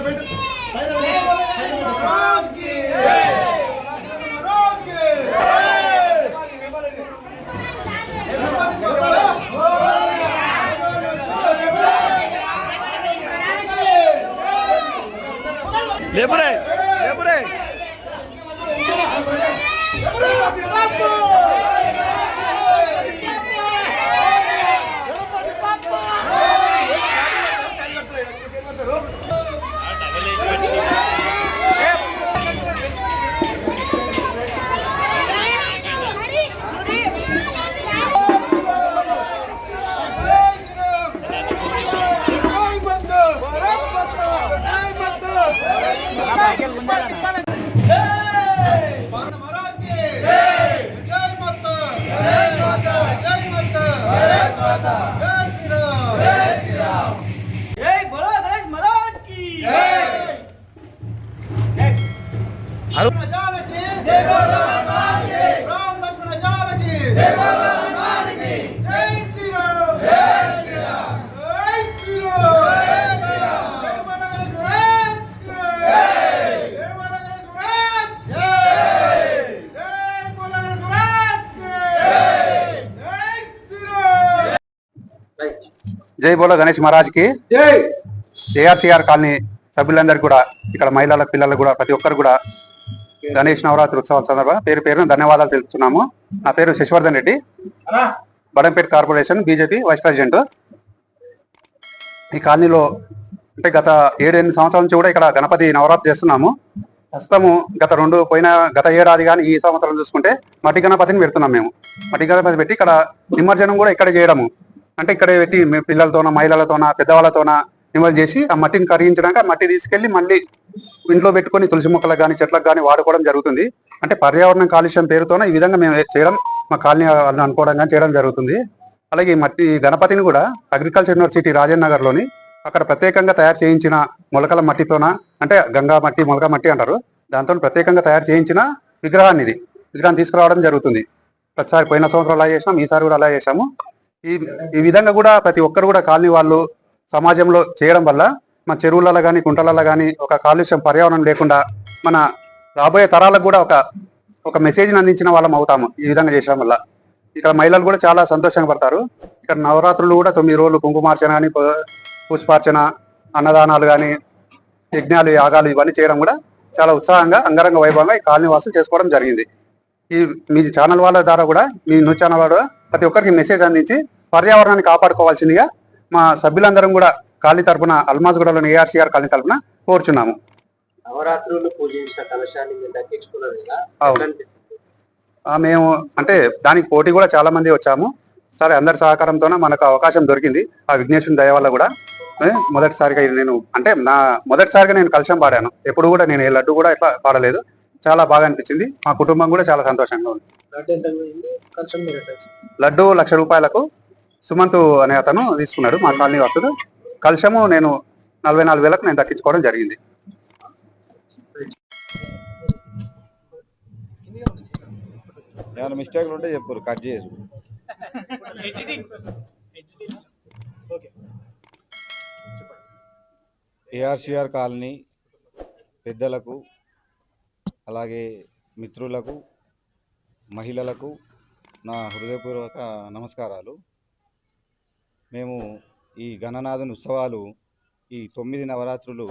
పెట్టు. పైన Jai Bolo Mata Ki! Jai Bolo Mata Ki! Ram Lakshmana Jai Ki! Jai Bolo జై బోలో గణేష్ మహారాజ్కి జై ఏఆర్సీఆర్ కాలనీ సభ్యులందరికీ కూడా ఇక్కడ మహిళల పిల్లలు కూడా ప్రతి ఒక్కరు కూడా గణేష్ నవరాత్రి ఉత్సవాల సందర్భంగా పేరు పేరున ధన్యవాదాలు తెలుపుతున్నాము. నా పేరు Sasivardhan Reddy. Badangpet corporation BJP vice president. ఈ కాలనీలో అంటే గత ఏడు ఎనిమిది సంవత్సరాల నుంచి కూడా ఇక్కడ గణపతి నవరాత్రి చేస్తున్నాము. ప్రస్తుతము గత రెండు పోయిన గత ఏడాది కానీ ఈ సంవత్సరం చూసుకుంటే మట్టి గణపతిని పెడుతున్నాం మేము. మట్టి గణపతి పెట్టి ఇక్కడ నిమజ్జనం కూడా ఇక్కడ చేయడము. అంటే ఇక్కడ పెట్టి మీ పిల్లలతోన మహిళలతోన పెద్దవాళ్ళతోన నిమజ్జనం చేసి ఆ మట్టిని కరిగించడానికి ఆ మట్టి తీసుకెళ్ళి మళ్ళీ ఇంట్లో పెట్టుకొని తులసి మొక్కలకు కానీ చెట్లకు కానీ వాడుకోవడం జరుగుతుంది. అంటే పర్యావరణం కాలుష్యం పేరుతోన ఈ విధంగా మేము చేయడం మా కాలనీ వాళ్ళని అనుకోవడం కానీ చేయడం జరుగుతుంది. అలాగే ఈ మట్టి ఈ గణపతిని కూడా అగ్రికల్చర్ యూనివర్సిటీ రాజేంద్ర నగర్లోని అక్కడ ప్రత్యేకంగా తయారు చేయించిన మొలకల మట్టితోన అంటే గంగా మట్టి మొలక మట్టి అంటారు దాంతో ప్రత్యేకంగా తయారు చేయించిన విగ్రహాన్ని ఇది. విగ్రహాన్ని తీసుకురావడం జరుగుతుంది. ప్రతిసారి పోయిన సంవత్సరం అలా చేసినాం ఈసారి కూడా అలా చేసాము ఈ ఈ విధంగా కూడా ప్రతి ఒక్కరు కూడా కాలనీ వాళ్ళు సమాజంలో చేయడం వల్ల మన చెరువులలో కానీ కుంటలలో కానీ ఒక కాలుష్యం పర్యావరణం లేకుండా మన రాబోయే తరాలకు కూడా ఒక ఒక మెసేజ్ని అందించిన వాళ్ళం అవుతాము ఈ విధంగా చేయడం వల్ల. ఇక్కడ మహిళలు కూడా చాలా సంతోషంగా పడతారు. ఇక్కడ నవరాత్రులు కూడా తొమ్మిది రోజులు కుంకుమార్చన కానీ పుష్పార్చన అన్నదానాలు కానీ యజ్ఞాలు యాగాలు ఇవన్నీ చేయడం కూడా చాలా ఉత్సాహంగా అంగరంగ వైభవంగా ఈ కాలనీ వాసులు చేసుకోవడం జరిగింది. ఈ మీ ఛానల్ వాళ్ళ ద్వారా కూడా మీ న్యూస్ ఛానల్ ద్వారా ప్రతి ఒక్కరికి మెసేజ్ అందించి పర్యావరణాన్ని కాపాడుకోవాల్సిందిగా మా సభ్యులందరం కూడా కాలనీ తరపున అల్మాజ్గూడలోని ఏఆర్సీఆర్ కాలనీ తరపున కోరుచున్నాము. నవరాత్రులు పూజించిన కలశాన్ని మీరు దక్కించుకున్నారు కదా? అవును. ఎట్లా అనిపిస్తుంది? ఆ, మేము అంటే దానికి పోటీ కూడా చాలా మంది వచ్చాము. సరే అందరి సహకారంతోనే మనకు అవకాశం దొరికింది. ఆ విఘ్నేశ్వరుని దయ వల్ల కూడా. మొదటిసారిగా నేను అంటే నా మొదటిసారిగా నేను కలశం పాడాను. ఎప్పుడు కూడా నేను ఏ లడ్డు కూడా ఇట్లా పాడలేదు. చాలా బాగా అనిపించింది. మా కుటుంబం కూడా చాలా సంతోషంగా ఉంది? లడ్డు లక్ష రూపాయలకు సుమంత్ అనే అతను తీసుకున్నాడు మా కాలనీ వాసుడు. కలశము నేను నలభై నాలుగు వేలకు నేను దక్కించుకోవడం జరిగింది. ఏమైనా మిస్టేక్లు ఉంటే చెప్పు కట్ చేయరు ఏఆర్సిఆర్ కాలనీ పెద్దలకు అలాగే మిత్రులకు మహిళలకు నా హృదయపూర్వక నమస్కారాలు. మేము ఈ గణనాథుని ఉత్సవాలు ఈ తొమ్మిది నవరాత్రులు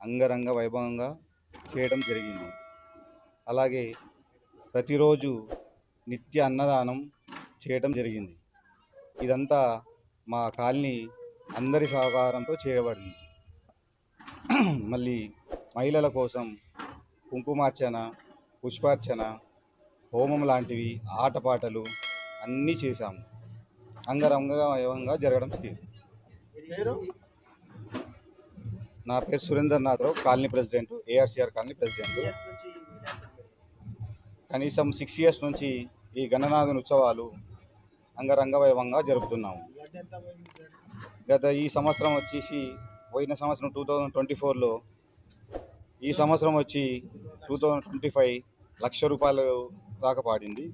అంగరంగ వైభవంగా చేయడం జరిగింది. అలాగే ప్రతిరోజు నిత్య అన్నదానం చేయడం జరిగింది. ఇదంతా మా కాలనీ అందరి సహకారంతో చేయబడింది. మళ్ళీ మహిళల కోసం కుంకుమార్చన పుష్పార్చన హోమం లాంటివి ఆటపాటలు అన్నీ చేశాము. అంగరంగ వైభవంగా జరగడం జరిగింది. నా పేరు Surender Natharao colony president ARCR colony president. కనీసం సిక్స్ ఇయర్స్ నుంచి ఈ గణనాథన్ ఉత్సవాలు అంగరంగ వైభవంగా జరుపుతున్నాము. గత ఈ సంవత్సరం వచ్చేసి పోయిన సంవత్సరం టూ థౌజండ్ ట్వంటీ ఫోర్లో ఈ సంవత్సరం వచ్చి two thousand twenty five lakh రూపాయలు దాకా పాడింది.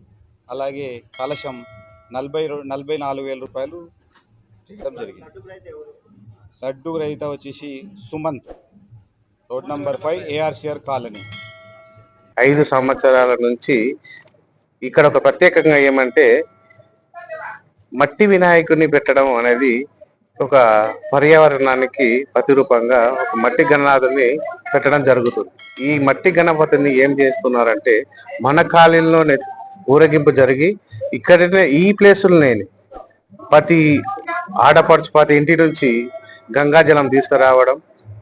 అలాగే కలశం నలభై నలభై నాలుగు వేల రూపాయలు చేయడం జరిగింది. లడ్డు రహిత వచ్చేసి Sumanth road number five ARCR colony. ఐదు సంవత్సరాల నుంచి ఇక్కడ ఒక ప్రత్యేకంగా ఏమంటే మట్టి వినాయకుడిని పెట్టడం అనేది ఒక పర్యావరణానికి ప్రతిరూపంగా ఒక మట్టి గణనాథుని పెట్టడం జరుగుతుంది. ఈ మట్టి గణపతిని ఏం చేస్తున్నారంటే మన కాలంలోనే ఊరేగింపు జరిగి ఇక్కడనే ఈ ప్లేసులనే ప్రతి ఆడపడుచు ప్రతి ఇంటి నుంచి గంగాజలం తీసుకురావడం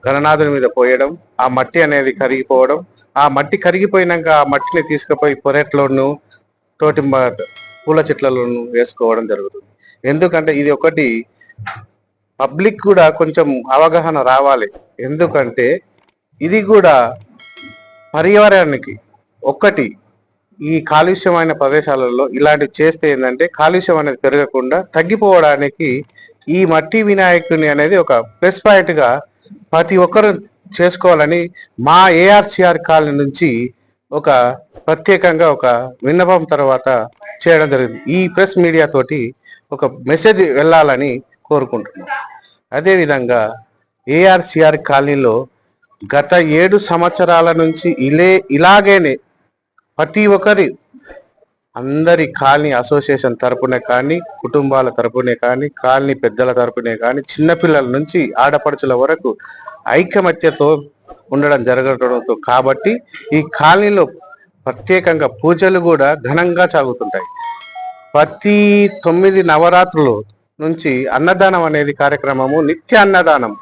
గణనాథుని మీద పోయడం ఆ మట్టి అనేది కరిగిపోవడం ఆ మట్టి కరిగిపోయినాక ఆ మట్టిని తీసుకుపోయి పొరెట్లోను తోటి పూల చెట్లలోను వేసుకోవడం జరుగుతుంది. ఎందుకంటే ఇది ఒకటి పబ్లిక్ కూడా కొంచెం అవగాహన రావాలి. ఎందుకంటే ఇది కూడా పర్యావరణానికి ఒక్కటి ఈ కాలుష్యమైన ప్రదేశాలలో ఇలాంటివి చేస్తే ఏంటంటే కాలుష్యం అనేది పెరగకుండా తగ్గిపోవడానికి ఈ మట్టి వినాయకుని అనేది ఒక ప్లస్ పాయింట్గా ప్రతి ఒక్కరు చేసుకోవాలని మా ఏఆర్సిఆర్ కాలనీ నుంచి ఒక ప్రత్యేకంగా ఒక విన్నపం తర్వాత చేయడం జరిగింది. ఈ ప్రెస్ మీడియా తోటి ఒక మెసేజ్ వెళ్ళాలని కోరుకుంటున్నాం. అదేవిధంగా ఏఆర్సిఆర్ కాలనీలో గత ఏడు సంవత్సరాల నుంచి ఇలే ఇలాగేనే ప్రతి ఒక్కరి అందరి కాలనీ అసోసియేషన్ తరపునే కానీ కుటుంబాల తరపునే కానీ కాలనీ పెద్దల తరపునే కానీ చిన్నపిల్లల నుంచి ఆడపడుచుల వరకు ఐకమత్యతో ఉండడం జరగడంతో కాబట్టి ఈ కాలనీలో ప్రత్యేకంగా పూజలు కూడా ఘనంగా సాగుతుంటాయి. ప్రతి తొమ్మిది నవరాత్రులు నుంచి అన్నదానం అనేది కార్యక్రమము నిత్య అన్నదానం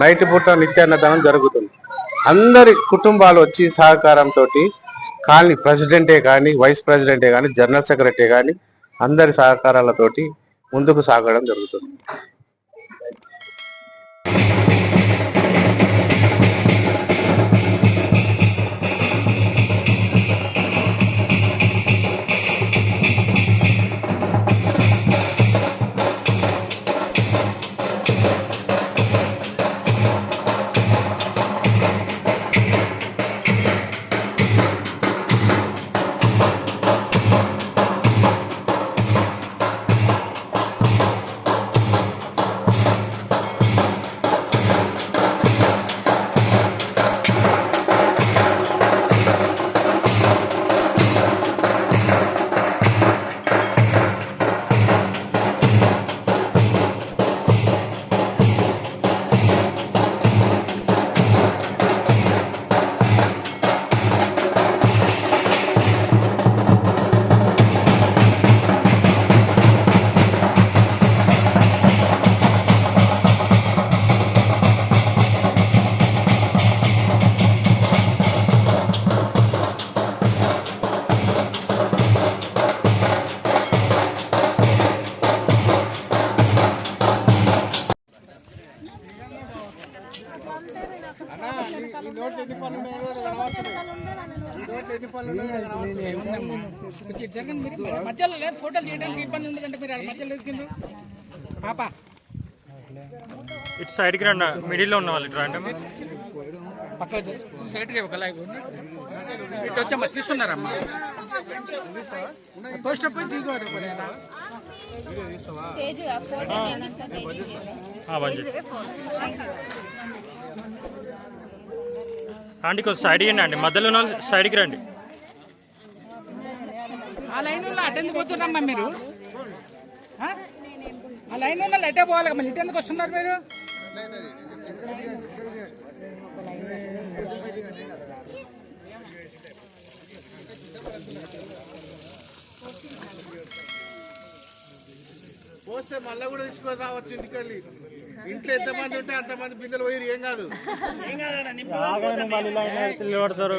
నైట్ పూట నిత్య అన్నదానం జరుగుతుంది. అందరి కుటుంబాలు వచ్చి సహకారంతో కాలనీ ప్రెసిడెంటే కానీ వైస్ ప్రెసిడెంటే కానీ జనరల్ సెక్రటరీ కానీ అందరి సహకారాలతోటి ముందుకు సాగడం జరుగుతుంది. మధ్యలో లేదు ఫోటోలు తీయడానికి ఇబ్బంది ఉండదంటే మీరు మధ్యలో తీసుకుంది పాప. ఇటు సైడ్కి రండి మిడిల్లో ఉన్న వాళ్ళు ఇటు రండి పక్క స్ట్రైట్గా ఒక లైవ్ ఇటు వచ్చమ్మా తీస్తున్నారమ్మా. పోస్ట్ పోయి దిగువారు. ఆంటీ కొంచెం సైడ్కి రండి అండి మధ్యలో ఉన్న సైడ్కి రండి. ఆ లైన్ ఉన్న అటు ఎందుకు పోతున్నారమ్మా మీరు? ఆ? ఆ లైన్ ఉన్న అటే పోవాలి కదా, మరి ఇటు ఎందుకు వస్తున్నారు మీరు? పోస్తే మళ్ళీ కూడా తీసుకొని రావచ్చు ఇంటికెళ్ళి. ఇంట్లో ఎంతమంది ఉంటే అంతమంది బిందెలు పోయి ఏం కాదు. మళ్ళీ నిలబడతారు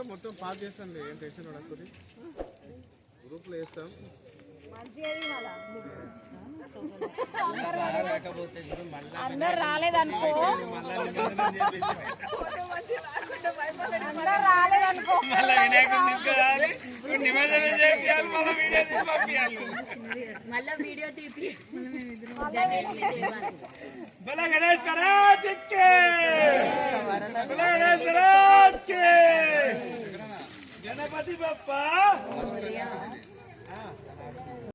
మొత్తం పాస్ చేస్తాను ఏం టెన్షన్ పడకూరి గ్రూప్లో వేస్తాం అందరు రాలేదనుకో. అందరు రాలేదనుకో. మళ్ళా వీడియో తీపి బల గణేష్ మహారాజ్కి బల గణేష్ మహారాజ్కి గణపతి బప్ప